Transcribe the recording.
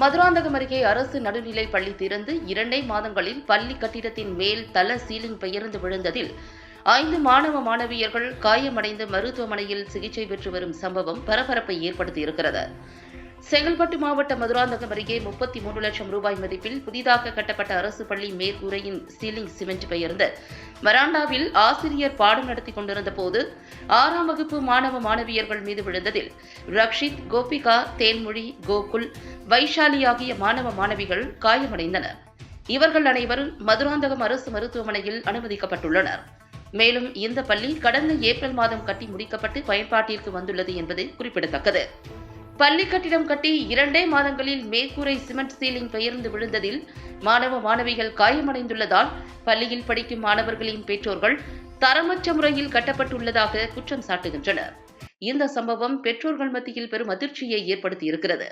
மதுராந்தகம் அருகே அரசு நடுநிலை பள்ளி திறந்து இரண்டே மாதங்களில் பள்ளி கட்டிடத்தின் மேல் தல சீலிங் பெயர்ந்து விழுந்ததில் ஐந்து மாணவ மாணவியர்கள் காயமடைந்து மருத்துவமனையில் சிகிச்சை பெற்று வரும் சம்பவம் பரபரப்பை ஏற்படுத்தியிருக்கிறது. செங்கல்பட்டு மாவட்ட மதுராந்தகம் அருகே முப்பத்தி மூன்று லட்சம் ரூபாய் மதிப்பில் புதிதாக கட்டப்பட்ட அரசு பள்ளி மேற்கூரையின் சீலிங் சிமெண்ட் பெயர்ந்து. வராண்டாவில் ஆசிரியர் பாடம் நடத்தி கொண்டிருந்த போது ஆறாம் வகுப்பு மாணவ மாணவியர்கள் மீது விழுந்ததில் ரக்ஷித் கோபிகா தேன்மொழி கோகுல் வைஷாலி ஆகிய மாணவ மாணவிகள் காயமடைந்தனர். இவர்கள் அனைவரும் மதுராந்தகம் அரசு மருத்துவமனையில் அனுமதிக்கப்பட்டுள்ளனர். மேலும் இந்த பள்ளி கடந்த ஏப்ரல் மாதம் கட்டி முடிக்கப்பட்டு பயன்பாட்டிற்கு வந்துள்ளது என்பது குறிப்பிடத்தக்கது. பள்ளி கட்டிடம் கட்டி இரண்டே மாதங்களில் மேற்கூரை சிமெண்ட் சீலிங் பெயர்ந்து விழுந்ததில் மாணவ மாணவிகள் காயமடைந்துள்ளதால் பள்ளியில் படிக்கும் மாணவர்களின் பெற்றோர்கள் தரமற்ற முறையில் கட்டப்பட்டுள்ளதாக குற்றம் சாட்டுகின்றனர். இந்த சம்பவம் பெற்றோர்கள் மத்தியில் பெரும் அதிர்ச்சியை ஏற்படுத்தியிருக்கிறது.